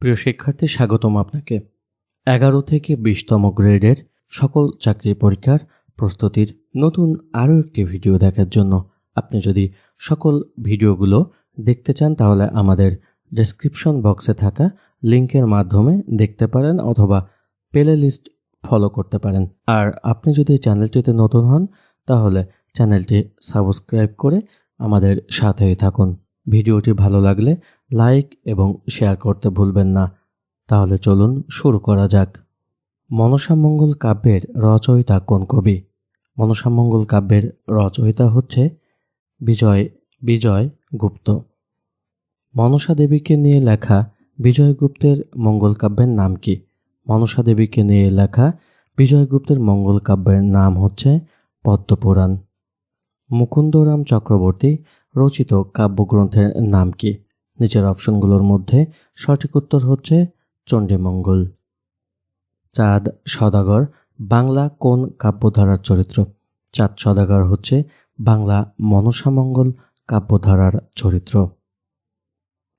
প্রিয় শিক্ষার্থী, স্বাগতম আপনাকে। এগারো থেকে বিশতম গ্রেডের সকল চাকরি পরীক্ষার প্রস্তুতির নতুন আরও একটি ভিডিও দেখার জন্য আপনি যদি সকল ভিডিওগুলো দেখতে চান, তাহলে আমাদের ডেসক্রিপশন বক্সে থাকা লিঙ্কের মাধ্যমে দেখতে পারেন অথবা প্লে লিস্ট ফলো করতে পারেন। আর আপনি যদি চ্যানেলটিতে নতুন হন, তাহলে চ্যানেলটি সাবস্ক্রাইব করে আমাদের সাথেই থাকুন। ভিডিওটি ভালো লাগলে লাইক এবং শেয়ার করতে ভুলবেন না। তাহলে চলুন শুরু করা যাক। মনসামঙ্গল কাব্যের রচয়িতা কোন কবি? মনসামঙ্গল কাব্যের রচয়িতা হচ্ছে বিজয় বিজয় গুপ্ত। মনসা দেবীকে নিয়ে লেখা বিজয়গুপ্তের মঙ্গল কাব্যের নাম কি? মনসা দেবীকে নিয়ে লেখা বিজয়গুপ্তের মঙ্গল কাব্যের নাম হচ্ছে পদ্মপুরাণ। মুকুন্দরাম চক্রবর্তী রচিত কাব্যগ্রন্থের নাম কি? নিচের অপশনগুলোর মধ্যে সঠিক উত্তর হচ্ছে চণ্ডীমঙ্গল। চাঁদ সদাগর, বাংলা কোন কাব্যধারার চরিত্র? চাঁদ সদাগর হচ্ছে বাংলা মনসামঙ্গল কাব্যধারার চরিত্র।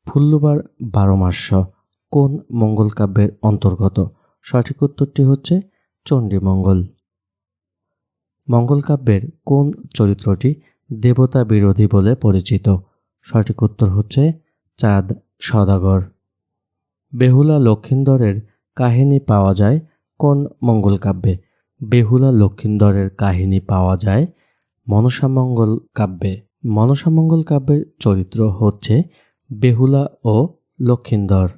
ফুল্লুবার বারোমাস্য কোন মঙ্গল কাব্যের অন্তর্গত? সঠিক উত্তরটি হচ্ছে চণ্ডীমঙ্গল। মঙ্গল কাব্যের কোন চরিত্রটি দেবতা বিরোধী বলে পরিচিত? সঠিক উত্তর হচ্ছে চাঁদ, সদাগর। বেহুলা লক্ষিন্দরের কাহিনী পাওয়া যায় কোন মঙ্গল কাব্যে বেহুলা লক্ষিন্দরের কাহিনী পাওয়া যায় মনসামঙ্গল কাব্যে। মনসামঙ্গল কাব্যের চরিত্র হচ্ছে বেহুলা ও লক্ষিন্দর।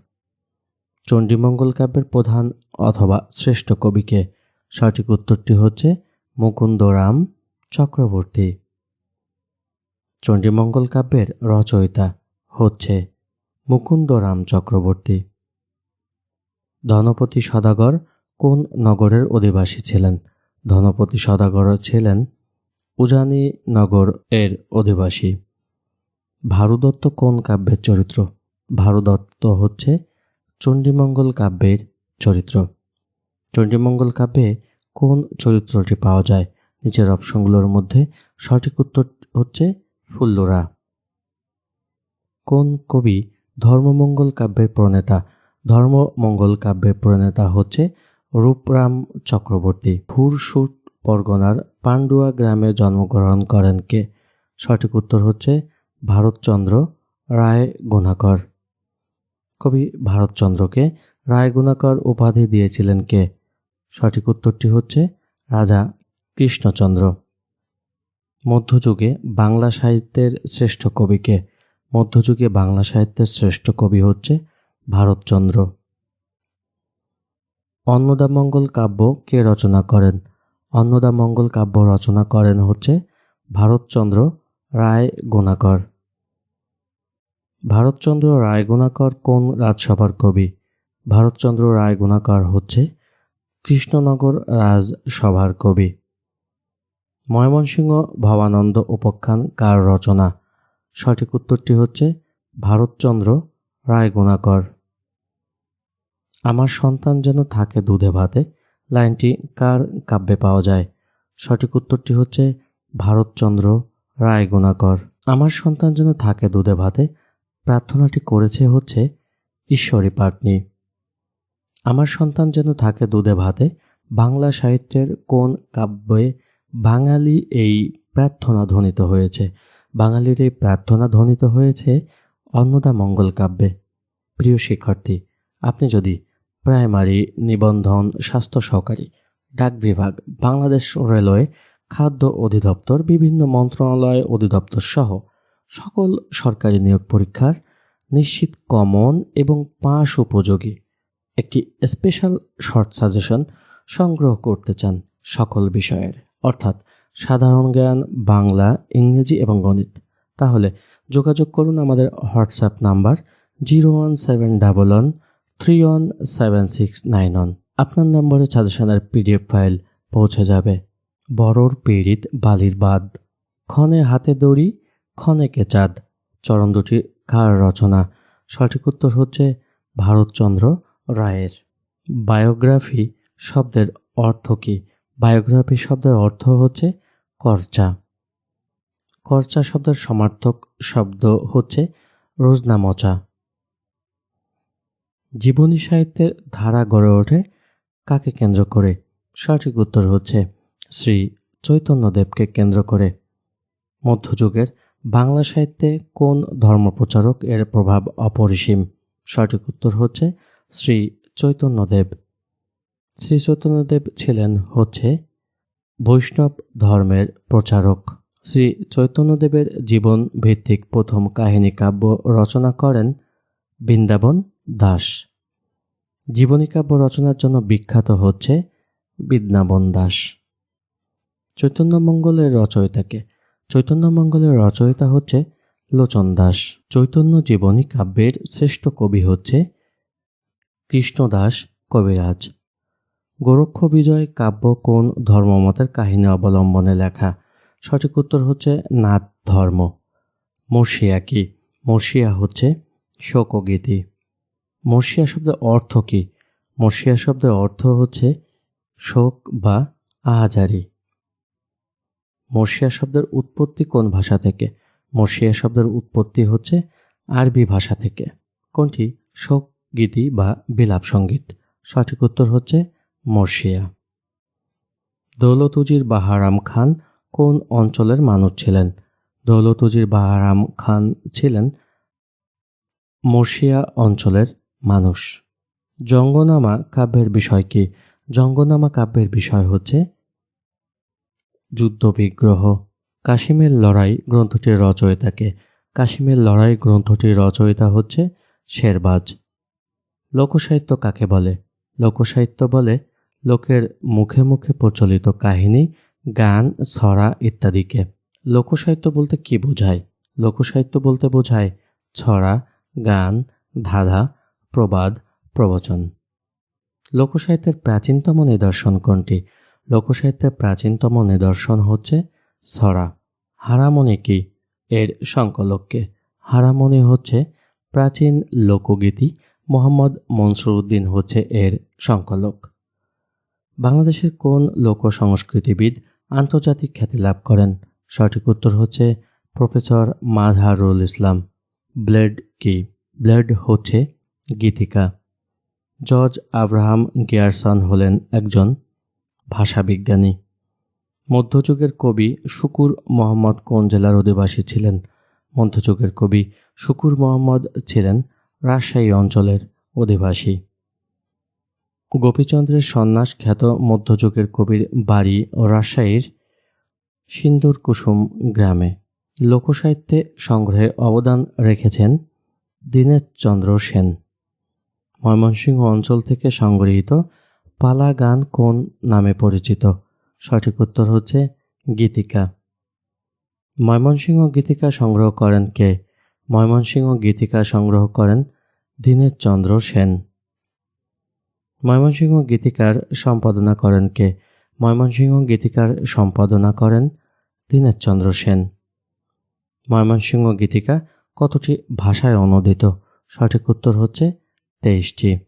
চণ্ডীমঙ্গল কাব্যের প্রধান অথবা শ্রেষ্ঠ কবিকে সঠিক উত্তরটি হচ্ছে মুকুন্দরাম চক্রবর্তী। চণ্ডীমঙ্গল কাব্যের রচয়িতা হচ্ছে মুকুন্দরাম চক্রবর্তী। ধনপতি সদাগর কোন নগরের অধিবাসী ছিলেন? ধনপতি সদাগর ছিলেন উজানি নগর এর অধিবাসী। ভারুদত্ত কোন কাব্যের চরিত্র? ভারুদত্ত হচ্ছে চণ্ডীমঙ্গল কাব্যের চরিত্র। চণ্ডীমঙ্গল কাব্যে কোন চরিত্রটি পাওয়া যায়? নিচের অপশনগুলোর মধ্যে সঠিক উত্তর হচ্ছে ফুল্লুরা। কোন কবি ধর্মমঙ্গল কাব্যের প্রণেতা। ধর্মমঙ্গল কাব্যের প্রণেতা হচ্ছে রূপরাম চক্রবর্তী। ফুরসুট পরগনার পান্ডুয়া গ্রামে জন্মগ্রহণ করেন কে? সঠিক উত্তর হচ্ছে ভারতচন্দ্র রায় গুণাকর কবি ভারতচন্দ্রকে রায় গুণাকর উপাধি দিয়েছিলেন কে? সঠিক উত্তরটি হচ্ছে রাজা কৃষ্ণচন্দ্র। মধ্যযুগে বাংলা সাহিত্যের শ্রেষ্ঠ কবিকে মধ্যযুগে বাংলা সাহিত্যের শ্রেষ্ঠ কবি হচ্ছে ভারতচন্দ্র। অন্নদামঙ্গল কাব্য কে রচনা করেন? অন্নদামঙ্গল কাব্য রচনা করেন হচ্ছে ভারতচন্দ্র রায় গোনাকর। ভারতচন্দ্র রায় গুণাকর কোন রাজসভার কবি? ভারতচন্দ্র রায় গুণাকর হচ্ছে কৃষ্ণনগর রাজসভার কবি। ময়মনসিংহ ভবানন্দ উপাখ্যান কার রচনা? সঠিক উত্তরটি হচ্ছে ভারতচন্দ্র রায় গুণাকর আমার সন্তান যেন থাকে দুধে ভাতে, লাইনটি কার কাব্যে পাওয়া যায়? সঠিক উত্তরটি হচ্ছে ভারতচন্দ্র রায় গুণাকর আমার সন্তান যেন থাকে দুধে ভাতে, প্রার্থনাটি করেছে হচ্ছে ঈশ্বরী পাটনি। আমার সন্তান যেন থাকে দুধে ভাতে, বাংলা সাহিত্যের কোন কাব্যে বাঙালি এই প্রার্থনা ধ্বনিত হয়েছে? বাঙালির এই প্রার্থনা ধ্বনিত হয়েছে অন্নদা মঙ্গল কাব্যে। প্রিয় শিক্ষার্থী, আপনি যদি প্রাইমারি, নিবন্ধন, স্বাস্থ্য সহকারী, ডাক বিভাগ, বাংলাদেশ রেলওয়ে, খাদ্য অধিদপ্তর, বিভিন্ন মন্ত্রণালয় অধিদপ্তর সহ সকল সরকারি নিয়োগ পরীক্ষার নিশ্চিত কমন এবং পাশ উপযোগী একটি স্পেশাল শর্ট সাজেশন সংগ্রহ করতে চান সকল বিষয়ের। অর্থাৎ সাধারণ জ্ঞান, বাংলা, ইংরেজি এবং গণিত। তাহলে যোগাযোগ করুন আমাদের WhatsApp number zero one seven double one, three one seven six nine one. আপনার নম্বরে সাজেশনের পিডিএফ ফাইল পৌঁছে যাবে। বড়র পীড়িত বালির বাদ ক্ষণে হাতে দড়ি ক্ষণেকে চাঁদ চরণ দুটি কার রচনা। সঠিক উত্তর হচ্ছে ভারতচন্দ্র রায়ের। বায়োগ্রাফি শব্দের অর্থ কী? বায়োগ্রাফি শব্দের অর্থ হচ্ছে করচা। করচা শব্দের সমার্থক শব্দ হচ্ছে রোজনামচা। জীবনী সাহিত্যের ধারা গড়ে ওঠে কাকে কেন্দ্র করে? সঠিক উত্তর হচ্ছে শ্রী চৈতন্যদেবকে কেন্দ্র করে। মধ্যযুগের বাংলা সাহিত্যে কোন ধর্মপ্রচারক এর প্রভাব অপরিসীম? সঠিক উত্তর হচ্ছে শ্রী চৈতন্যদেব। শ্রী চৈতন্যদেব ছিলেন হচ্ছে বৈষ্ণব ধর্মের প্রচারক। শ্রী চৈতন্যদেবের জীবন ভিত্তিক প্রথম কাহিনী কাব্য রচনা করেন বৃন্দাবন দাস। জীবনী কাব্য রচনার জন্য বিখ্যাত হচ্ছে বৃন্দাবন দাস। চৈতন্যমঙ্গলের রচয়িতাকে। চৈতন্যমঙ্গলের রচয়িতা হচ্ছে লোচন দাস। চৈতন্য জীবনী কাব্যের শ্রেষ্ঠ কবি হচ্ছে কৃষ্ণদাস কবিরাজ। গোরক্ষ বিজয় কাব্য কোন ধর্মমতের কাহিনী অবলম্বনে লেখা? সঠিক উত্তর হচ্ছে নাথ ধর্ম। মর্ষিয়া কি? মর্ষিয়া হচ্ছে শোকগীতি। মর্ষিয়া শব্দের অর্থ কি? মর্ষিয়া শব্দের অর্থ হচ্ছে শোক বা আহাজারি। মর্ষিয়া শব্দের উৎপত্তি কোন ভাষা থেকে? মর্ষিয়া শব্দের উৎপত্তি হচ্ছে আরবি ভাষা থেকে। কোনটি? শোক গীতি বা বিলাপ সংগীত। সঠিক উত্তর হচ্ছে মর্ষিয়া দৌলতুজির বাহারাম খান কোন অঞ্চলের মানুষ ছিলেন? দৌলতুজির বাহারাম খান ছিলেন মর্ষিয়া অঞ্চলের মানুষ। জঙ্গনামা কাব্যের বিষয় কি? জঙ্গনামা কাব্যের বিষয় হচ্ছে যুদ্ধবিগ্রহ। কাশিমের লড়াই গ্রন্থটির রচয়িতাকে। কাশিমের লড়াই গ্রন্থটির রচয়িতা হচ্ছে শেরবাজ। লোকসাহিত্য কাকে বলে? লোকসাহিত্য বলে লোকের মুখে মুখে প্রচলিত কাহিনী, গান, ছড়া ইত্যাদিকে। লোকসাহিত্য বলতে কি বোঝায়? লোকসাহিত্য বলতে বোঝায় ছড়া, গান, ধাঁধা, প্রবাদ, প্রবচন। লোকসাহিত্যের প্রাচীনতম নিদর্শন কোনটি? লোকসাহিত্যের প্রাচীনতম নিদর্শন হচ্ছে ছড়া। হারামণি কি? এর সংকলককে। হারামণি হচ্ছে প্রাচীন লোকগীতি, মোহাম্মদ মনসুর উদ্দিন হচ্ছে এর সংকলক। বাংলাদেশের কোন লোক সংস্কৃতিবিদ আন্তর্জাতিক খ্যাতি লাভ করেন? সঠিক উত্তর হচ্ছে প্রফেসর মাঝহারুল ইসলাম। ব্লেড কি? ব্লেড হচ্ছে গীতিকা। জর্জ আব্রাহাম গিয়ারসন হলেন একজন ভাষাবিজ্ঞানী। মধ্যযুগের কবি শুকুর মোহাম্মদ কোন জেলার অধিবাসী ছিলেন? মধ্যযুগের কবি শুকুর মোহাম্মদ ছিলেন রাজশাহী অঞ্চলের অধিবাসী। গোপীচন্দ্রের সন্ন্যাস খ্যাত মধ্যযুগের কবির বাড়ি ও রাজশাহীর সিন্দুর কুসুম গ্রামে। লোকসাহিত্যে সংগ্রহে অবদান রেখেছেন দীনেশচন্দ্র সেন। ময়মনসিংহ অঞ্চল থেকে সংগৃহীত পালা গান কোন নামে পরিচিত। সঠিক উত্তর হচ্ছে গীতিকা। ময়মনসিংহ গীতিকা সংগ্রহ করেন কে? ময়মনসিংহ গীতিকা সংগ্রহ করেন দীনেশচন্দ্র সেন। ময়মনসিংহ গীতিকার সম্পাদনা করেন কে? ময়মনসিংহ গীতিকার সম্পাদনা করেন দীনেশচন্দ্র সেন। ময়মনসিংহ গীতিকা কতটি ভাষায় অনুদিত? সঠিক উত্তর হচ্ছে তেইশটি।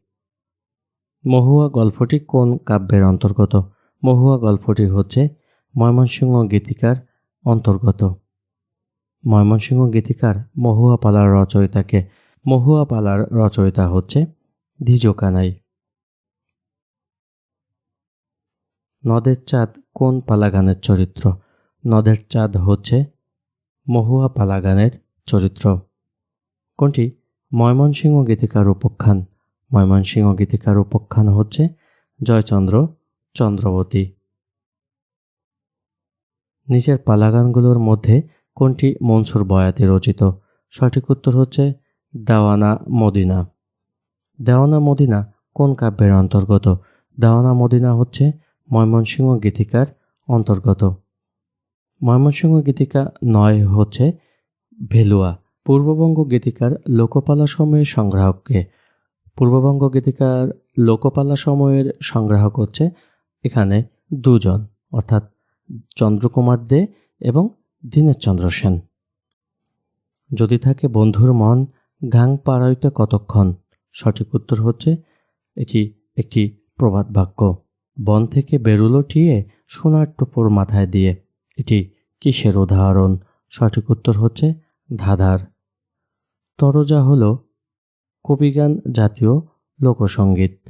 মহুয়া গল্পটি কোন কাব্যের অন্তর্গত? মহুয়া গল্পটি হচ্ছে ময়মনসিংহ গীতিকার অন্তর্গত। ময়মনসিংহ গীতিকার মহুয়া পালার রচয়িতাকে মহুয়া পালার রচয়িতা হচ্ছে দ্বিজ নদের চাঁদ কোন পালাগানের চরিত্র? নদের চাঁদ হচ্ছে মহুয়া পালাগানের চরিত্র। কোনটি? ময়মনসিংহ গীতিকার উপখ্যান। ময়মনসিংহ গীতিকার উপখ্যান হচ্ছে জয়চন্দ্র চন্দ্রবতী। নিচের পালাগানগুলোর মধ্যে কোনটি মনসুর বয়াতি রচিত? সঠিক উত্তর হচ্ছে দেওয়ানা মদিনা। দেওয়ানা মদিনা কোন কাব্যের অন্তর্গত? দেওয়ানা মদিনা হচ্ছে ময়মনসিংহ গীতিকার অন্তর্গত। ময়মনসিংহ গীতিকা নয় হচ্ছে ভেলুয়া। পূর্ববঙ্গ গীতিকার লোকপালা সময়ের সংগ্রাহককে। পূর্ববঙ্গ গীতিকার লোকপালা সময়ের সংগ্রাহক হচ্ছে এখানে দুজন, অর্থাৎ চন্দ্রকুমার দে এবং দীনেশচন্দ্র সেন। যদি থাকে বন্ধুর মন গাং পাড়াইতে কতক্ষণ? সঠিক উত্তর হচ্ছে এটি একটি প্রবাদ বাক্য। বন থেকে বেরুলো টিয়ে সোনার টোপর মাথায় দিয়ে। এটি কিসের উদাহরণ? সঠিক উত্তর হচ্ছে ধাধার। তরজা হল কবিগান জাতীয় লোকসঙ্গীত